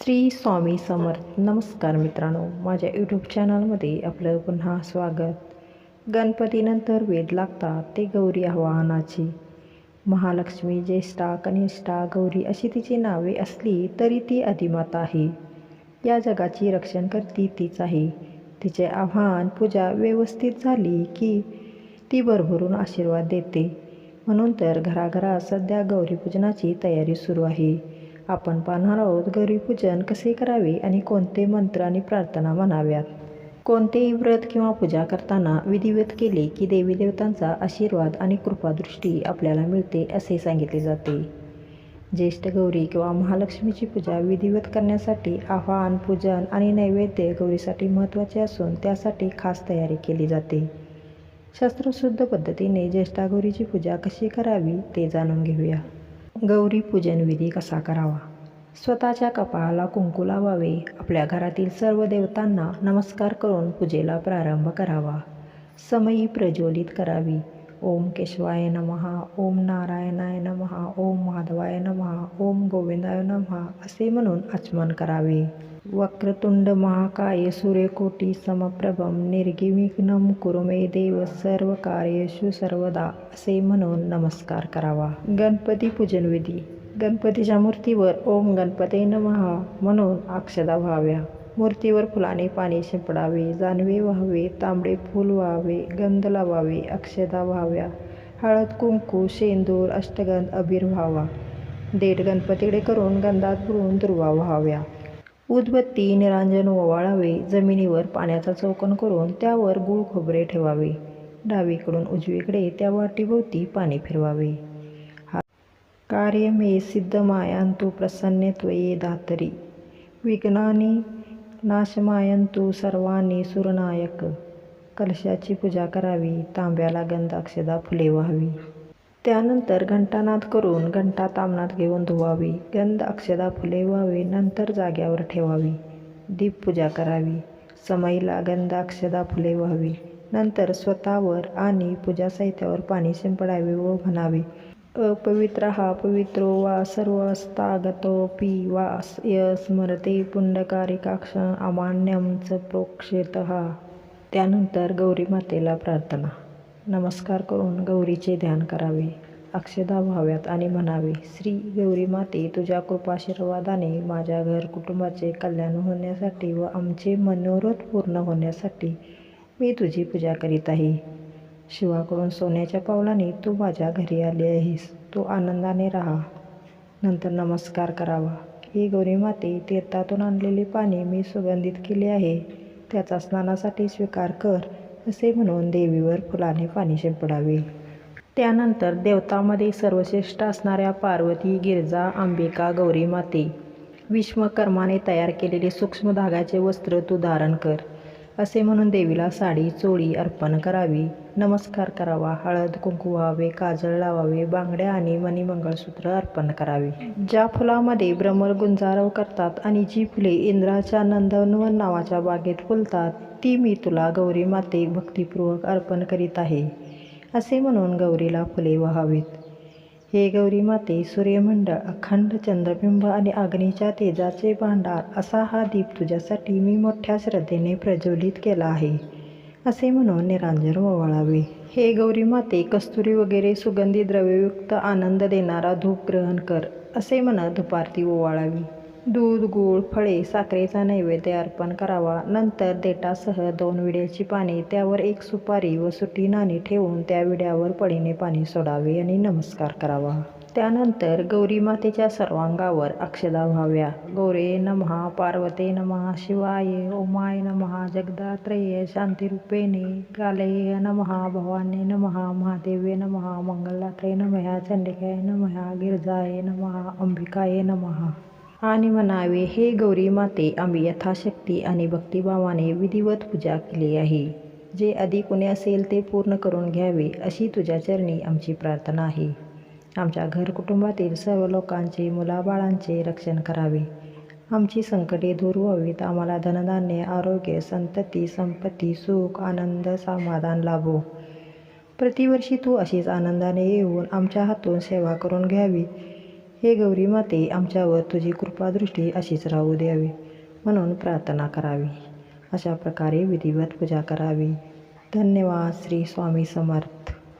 श्री स्वामी समर्थ. नमस्कार मित्रांनो माझ्या यूट्यूब चॅनलमध्ये आपलं पुन्हा स्वागत. गणपतीनंतर वेद लागतात ते गौरी आवाहनाची. महालक्ष्मी ज्येष्ठा कनिष्ठा गौरी अशी तिची नावे असली तरी ती अधिमाता आहे. या जगाची रक्षण करती तीच आहे. तिचे आव्हान पूजा व्यवस्थित झाली की ती भरभरून आशीर्वाद देते. म्हणून तर घराघरात सध्या गौरीपूजनाची तयारी सुरू आहे. आपण पाहणार आहोत गौरीपूजन कसे करावे आणि कोणते मंत्र आणि प्रार्थना म्हणाव्यात? कोणतेही व्रत किंवा पूजा करताना विधिवत केले की देवी देवतांचा आशीर्वाद आणि कृपादृष्टी आपल्याला मिळते असे सांगितले जाते. ज्येष्ठ गौरी किंवा महालक्ष्मीची पूजा विधिवत करण्यासाठी आव्हान पूजन आणि नैवेद्य गौरीसाठी महत्त्वाचे असून त्यासाठी खास तयारी केली जाते. शास्त्रशुद्ध पद्धतीने ज्येष्ठा गौरीची पूजा कशी करावी ते जाणून घेऊया. गौरी पूजन विधी कसा करावा? स्वतःच्या कपाळाला कुंकू लावावे आपल्या घरातील सर्व देवतांना नमस्कार करून पूजेला प्रारंभ करावा. समयी प्रज्वलित करावी. ओम केशवाय नमहा ओम नारायणाय नमहा ओम माधवाय नमहा ओम गोविंदाय नमहा असे म्हणून आचमन करावे. वक्रतुंड महाकाय सूर्यकोटी समप्रभम निर्गिविघ्नम कुरु मे देव सर्व कार्येषु सर्वदा असे म्हणून नमस्कार करावा. गणपती पूजन विधी. गणपतीच्या मूर्तीवर ओम गणपते महा म्हणून अक्षदा व्हाव्या. मूर्तीवर फुलाने पाणी शिंपडावे जानवे व्हावे तांबडे फूल व्हावे गंध लावावे अक्षदा व्हाव्या. हळद कुंकू शेंदूर अष्टगंध अबीर व्हावा. देठ गणपतीकडे करून गंधात पुरून दुर्वा व्हाव्या. उदबत्ती निरांजन ओवाळावे जमिनीवर पाण्याचा चौकन करून त्यावर गूळ खोबरे ठेवावे. डावीकडून उजवीकडे त्या वाटीभोवती पाणी फिरवावे. हा कार्य मे सिद्ध मायांतु प्रसन्ने त्वये दातरी. विघ्नानी नाशमायंतु सर्वांनी सुरनायक. कलशाची पूजा करावी तांब्याला गंधाक्षदा फुले व्हावी. त्यानंतर घंटानाद करून घंटा तामनात घेऊन धुवावी. गंध अक्षदा फुले व्हावे नंतर जाग्यावर ठेवावी. दीपपूजा करावी. समईला गंध अक्षदा फुले व्हावी. नंतर स्वतःवर आणि पूजा साहित्यावर पाणी शिंपडावे व म्हणावे. अपवित्र हा पवित्रो वा सर्वस्तागतोपी वा य स्मरते पुंडकारिकाक्ष अमान्यम च प्रोक्षेत. हा त्यानंतर गौरी मातेला प्रार्थना. नमस्कार करून गौरीचे ध्यान करावे. अक्षदा व्हाव्यात आणि म्हणावे श्री गौरी माते तुझ्या कृपाशीर्वादाने माझ्या घर कुटुंबाचे कल्याण होण्यासाठी व आमचे मनोरथ पूर्ण होण्यासाठी मी तुझी पूजा करीत आहे. शिवाकडून सोन्याच्या पावलाने तू माझ्या घरी आली आहेस. तू आनंदाने राहा. नंतर नमस्कार करावा. ही गौरी माते तीर्थातून आणलेली पाणी मी सुगंधित केली आहे. त्याचा स्नानासाठी स्वीकार कर. असे म्हणून देवीवर फुलाने पाणी शिंपडावे. त्यानंतर देवतामध्ये सर्वश्रेष्ठ असणाऱ्या पार्वती गिरजा अंबिका गौरी माते. विश्वकर्माने तयार केलेले सूक्ष्म धागाचे वस्त्र तू धारण कर. असे म्हणून देवीला साडी चोळी अर्पण करावी. नमस्कार करावा हळद कुंकू व्हावे काजळ लावावे बांगड्या आणि मणिमंगळसूत्र अर्पण करावे. ज्या फुलामध्ये भ्रमर गुंजारव करतात आणि जी फुले इंद्राच्या नंदनवन नावाच्या बागेत फुलतात ती मी तुला गौरी माते भक्तिपूर्वक अर्पण करीत आहे. असे म्हणून गौरीला फुले व्हावीत. हे गौरी माते सूर्यमंडळ अखंड चंद्रबिंब आणि अग्नीच्या तेजाचे भांडार असा हा दीप तुझ्यासाठी मी मोठ्या श्रद्धेने प्रज्वलित केला आहे असे म्हणून निरांजन ओवाळावे हे गौरी माते कस्तुरी वगैरे सुगंधी द्रव्ययुक्त आनंद देणारा धूप ग्रहण कर असे म्हणत धुपारती ओवाळावी. दूध गूळ फळे साखरेचा नैवेद्य अर्पण करावा. नंतर देटासह दोन विड्याची पाने त्यावर एक सुपारी व सुटी नाणी ठेवून त्या विड्यावर पडीने पाणी सोडावे आणि नमस्कार करावा. त्यानंतर गौरी मातेच्या सर्वांगावर अक्षदा व्हाव्या. गौरे नमहा पार्वते नमहा शिवाय ओमाय नमहा जगदात्रय शांतिरूपेणे गालये नमहा भवाने नमहा महादेवे नमहा मंगलात्रय नमहा चंडिकाय नमहा गिरजाय नमहा अंबिकाय नमहा आणि म्हणावे हे गौरी माते आम्ही यथाशक्ती आणि भक्तिभावाने विधिवत पूजा केली आहे. जे आधी कोणी असेल ते पूर्ण करून घ्यावे अशी तुझ्या चरणी आमची प्रार्थना आहे. आमच्या घर कुटुंबातील सर्व लोकांचे मुलाबाळांचे रक्षण करावे. आमची संकटे दूर व्हावीत. आम्हाला धनधान्य आरोग्य संतती संपत्ती सुख आनंद समाधान लाभो. प्रतिवर्षी तू अशीच आनंदाने येऊन आमच्या हातून सेवा करून घ्यावी. हे गौरी माते आमच्यावर तुझी कृपादृष्टी अशीच राहू द्यावी. म्हणून प्रार्थना करावी. अशा प्रकारे विधिवत पूजा करावी. धन्यवाद श्री स्वामी समर्थ.